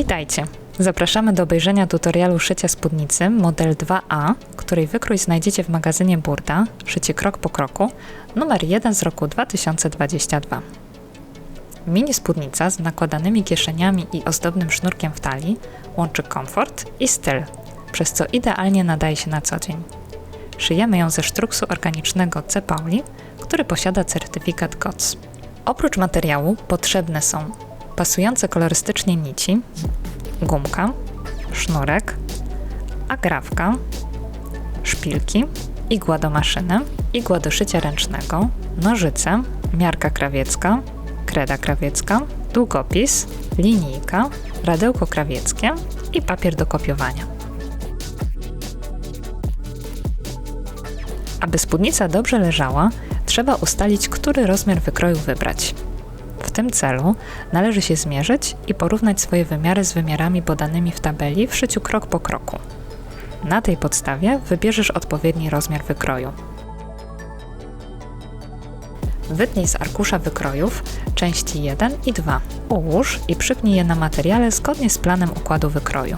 Witajcie! Zapraszamy do obejrzenia tutorialu szycia spódnicy model 2A, której wykrój znajdziecie w magazynie Burda, szycie krok po kroku, numer 1 z roku 2022. Mini spódnica z nakładanymi kieszeniami i ozdobnym sznurkiem w talii łączy komfort i styl, przez co idealnie nadaje się na co dzień. Szyjemy ją ze sztruksu organicznego C. Pauli, który posiada certyfikat GOTS. Oprócz materiału potrzebne są pasujące kolorystycznie nici, gumka, sznurek, agrafka, szpilki, igła do maszyny, igła do szycia ręcznego, nożyce, miarka krawiecka, kreda krawiecka, długopis, linijka, radełko krawieckie i papier do kopiowania. Aby spódnica dobrze leżała, trzeba ustalić, który rozmiar wykroju wybrać. Tym celu należy się zmierzyć i porównać swoje wymiary z wymiarami podanymi w tabeli w szyciu krok po kroku. Na tej podstawie wybierzesz odpowiedni rozmiar wykroju. Wytnij z arkusza wykrojów części 1 i 2. Ułóż i przypnij je na materiale zgodnie z planem układu wykroju.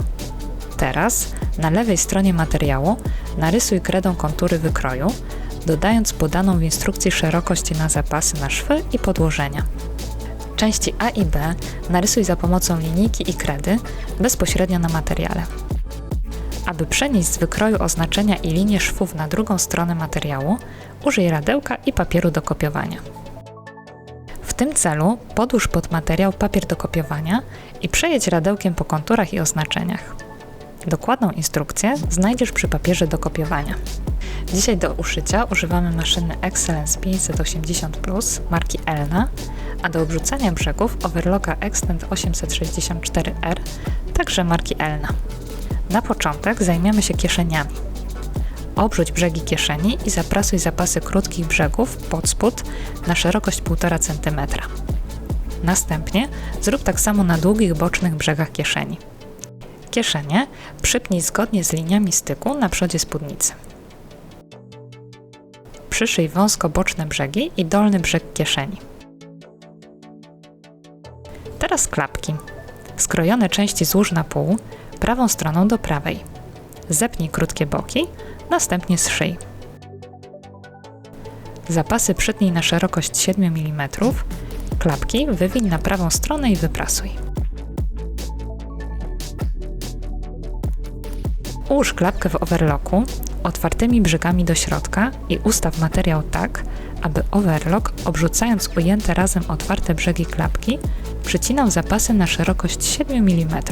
Teraz na lewej stronie materiału narysuj kredą kontury wykroju, dodając podaną w instrukcji szerokość na zapasy na szwy i podłożenia. Części A i B narysuj za pomocą linijki i kredy bezpośrednio na materiale. Aby przenieść z wykroju oznaczenia i linie szwów na drugą stronę materiału, użyj radełka i papieru do kopiowania. W tym celu podłóż pod materiał papier do kopiowania i przejedź radełkiem po konturach i oznaczeniach. Dokładną instrukcję znajdziesz przy papierze do kopiowania. Dzisiaj do uszycia używamy maszyny Excellence 580 Plus marki Elna, a do obrzucania brzegów overlocka Extend 864R, także marki Elna. Na początek zajmiemy się kieszeniami. Obrzuć brzegi kieszeni i zaprasuj zapasy krótkich brzegów pod spód na szerokość 1,5 cm. Następnie zrób tak samo na długich bocznych brzegach kieszeni. Kieszenie przypnij zgodnie z liniami styku na przodzie spódnicy. Przyszyj wąsko boczne brzegi i dolny brzeg kieszeni. Klapki. Skrojone części złóż na pół, prawą stroną do prawej. Zepnij krótkie boki, następnie zszyj. Zapasy przytnij na szerokość 7 mm, klapki wywiń na prawą stronę i wyprasuj. Ułóż klapkę w overlocku otwartymi brzegami do środka i ustaw materiał tak, aby overlock, obrzucając ujęte razem otwarte brzegi klapki, przycinał zapasy na szerokość 7 mm.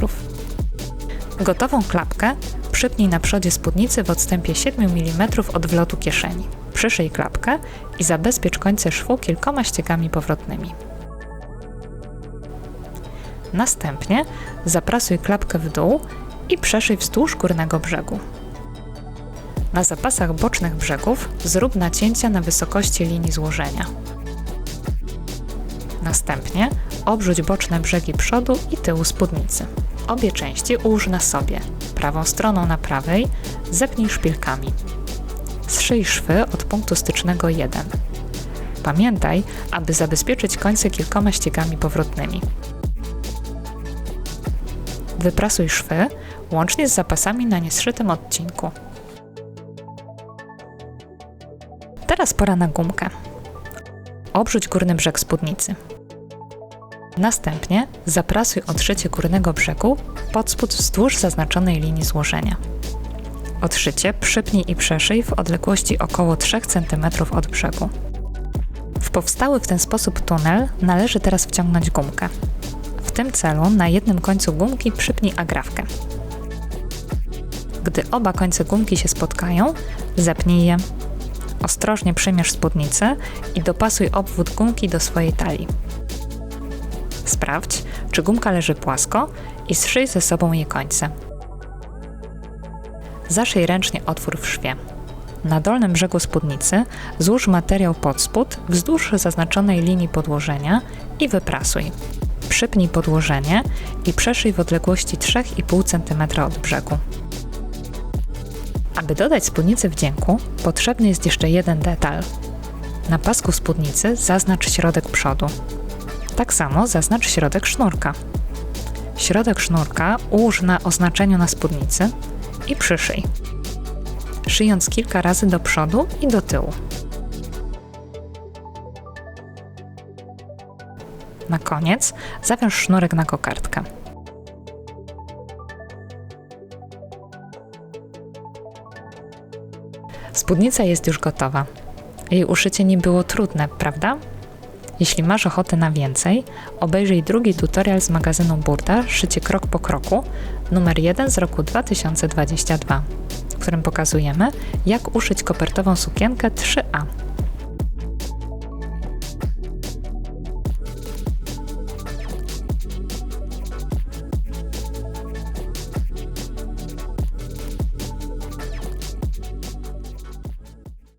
Gotową klapkę przypnij na przodzie spódnicy w odstępie 7 mm od wlotu kieszeni. Przyszyj klapkę i zabezpiecz końce szwu kilkoma ściegami powrotnymi. Następnie zaprasuj klapkę w dół i przeszyj wzdłuż górnego brzegu. Na zapasach bocznych brzegów zrób nacięcia na wysokości linii złożenia. Następnie obrzuć boczne brzegi przodu i tyłu spódnicy. Obie części ułóż na sobie, prawą stroną na prawej, zepnij szpilkami. Zszyj szwy od punktu stycznego 1. Pamiętaj, aby zabezpieczyć końce kilkoma ściegami powrotnymi. Wyprasuj szwy łącznie z zapasami na niezszytym odcinku. Teraz pora na gumkę. Obrzuć górny brzeg spódnicy. Następnie zaprasuj odszycie górnego brzegu pod spód wzdłuż zaznaczonej linii złożenia. Odszycie przypnij i przeszyj w odległości około 3 cm od brzegu. W powstały w ten sposób tunel należy teraz wciągnąć gumkę. W tym celu na jednym końcu gumki przypnij agrafkę. Gdy oba końce gumki się spotkają, zepnij je. Ostrożnie przymierz spódnicę i dopasuj obwód gumki do swojej talii. Sprawdź, czy gumka leży płasko i zszyj ze sobą jej końce. Zaszyj ręcznie otwór w szwie. Na dolnym brzegu spódnicy złóż materiał pod spód wzdłuż zaznaczonej linii podłożenia i wyprasuj. Przypnij podłożenie i przeszyj w odległości 3,5 cm od brzegu. Aby dodać spódnicy wdzięku, potrzebny jest jeszcze jeden detal. Na pasku spódnicy zaznacz środek przodu. Tak samo zaznacz środek sznurka. Środek sznurka ułóż na oznaczeniu na spódnicy i przyszyj, szyjąc kilka razy do przodu i do tyłu. Na koniec zawiąż sznurek na kokardkę. Spódnica jest już gotowa. Jej uszycie nie było trudne, prawda? Jeśli masz ochotę na więcej, obejrzyj drugi tutorial z magazynu Burda Szycie krok po kroku, numer 1 z roku 2022, w którym pokazujemy, jak uszyć kopertową sukienkę 3A.